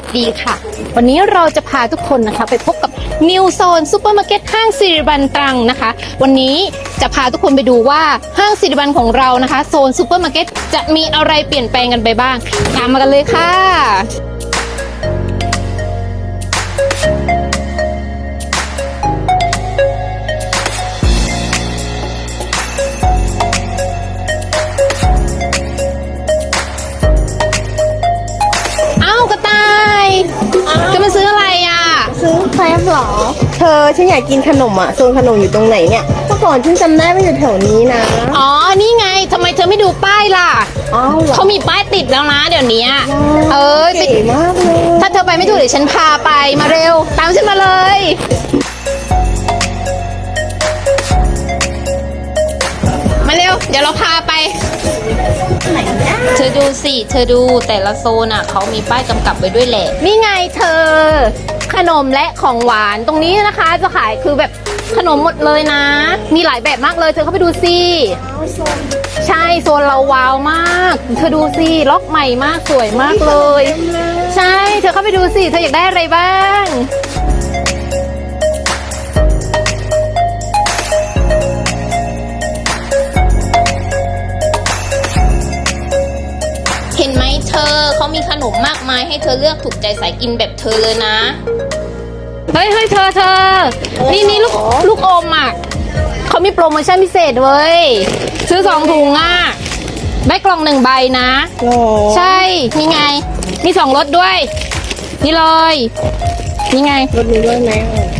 สดีค่ะ วันนี้เราจะพาทุกคนนะคะ ไปพบกับนิวโซนซูเปอร์มาร์เก็ตห้างสิริบันตรังนะคะ วันนี้จะพาทุกคนไปดูว่าห้างสิริบันของเรานะคะ โซนซูเปอร์มาร์เก็ตจะมีอะไรเปลี่ยนแปลงกันไปบ้าง ตามมากันเลยค่ะ อฉันอยากกินขนมอะโซนขนมอยู่ตรงไหนเนี่ยเมื่อก่อนฉันจำได้ว่าอยู่แถวนี้นะอ๋อ นี่ไงทำไมเธอไม่ดูป้ายล่ะ อ้าวเหรอเขามีป้ายติดแล้วนะเดี๋ยวนี้เออไปเก๋มากเลยถ้าเธอไปไม่ถูกเดี๋ยวฉันพาไปมาเร็ว ตามฉันมาเลย มาเร็ว เดี๋ยวเราพาไปเธอดูสิ เธอดูแต่ละโซนอะเขามีป้ายกำกับไว้ด้วยแหละ นี่ไงเธอ ขนมและของหวานตรงนี้นะคะจะขายคือแบบขนมหมดเลยนะ มีหลายแบบมากเลยเธอเข้าไปดูสิใช่โซนเราว้าวมาก เธอดูสิล็อกใหม่มากสวยมากเลย ใช่เธอเข้าไปดูสิเธออยากได้อะไรบ้าง เห็นไหมเธอเขามีขนมมากมายให้เธอเลือกถูกใจสายกินแบบเธอเลยนะ เฮ้ยเฮ้ยเธอเธอ นี่นี่ลูกลูกอมอะเขามีโปรโมชั่นพิเศษเว้ย ซื้อสองถุงอะได้กล่องหนึ่งใบนะโอ้ใช่ นี่ไง มีสองรสด้วย นี่เลย นี่ไง รถนี้ด้วยไหม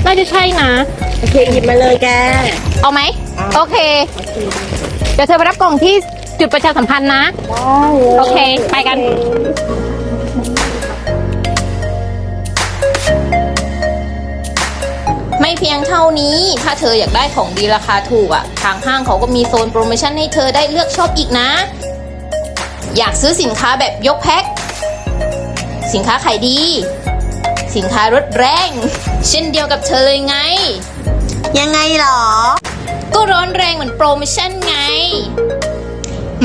น่าจะใช่นะ โอเคหยิบมาเลยแก เอาไหมเอาโอเค เดี๋ยวเธอไปรับกล่องที่ จุดประชาสัมพันธ์นะได้เลยโอเค ไปกัน ไม่เพียงเท่านี้ ถ้าเธออยากได้ของดีราคาถูกอะ ทางห้างเขาก็มีโซนโปรโมชั่นให้เธอได้เลือกชอบอีกนะ อยากซื้อสินค้าแบบยกแพ็ค สินค้าขายดี สินค้ารถแรง เช่นเดียวกับเธอเลยไง ยังไงหรอ ก็ร้อนแรงเหมือนโปรโมชั่นไง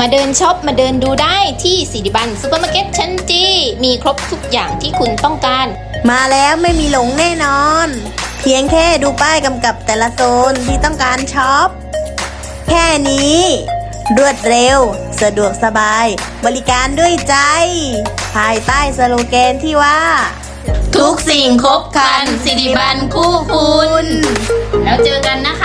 มาเดินช็อปมาเดินดูได้ที่สิริบันซูเปอร์มาร์เก็ตชั้นจีมีครบทุกอย่างที่คุณต้องการ มาแล้วไม่มีหลงแน่นอน เพียงแค่ดูป้ายกำกับแต่ละโซนที่ต้องการช็อป แค่นี้ รวดเร็ว สะดวกสบาย บริการด้วยใจ ภายใต้สโลแกนที่ว่า ทุกสิ่งครบครันสิริบันคู่คุณ แล้วเจอกันนะ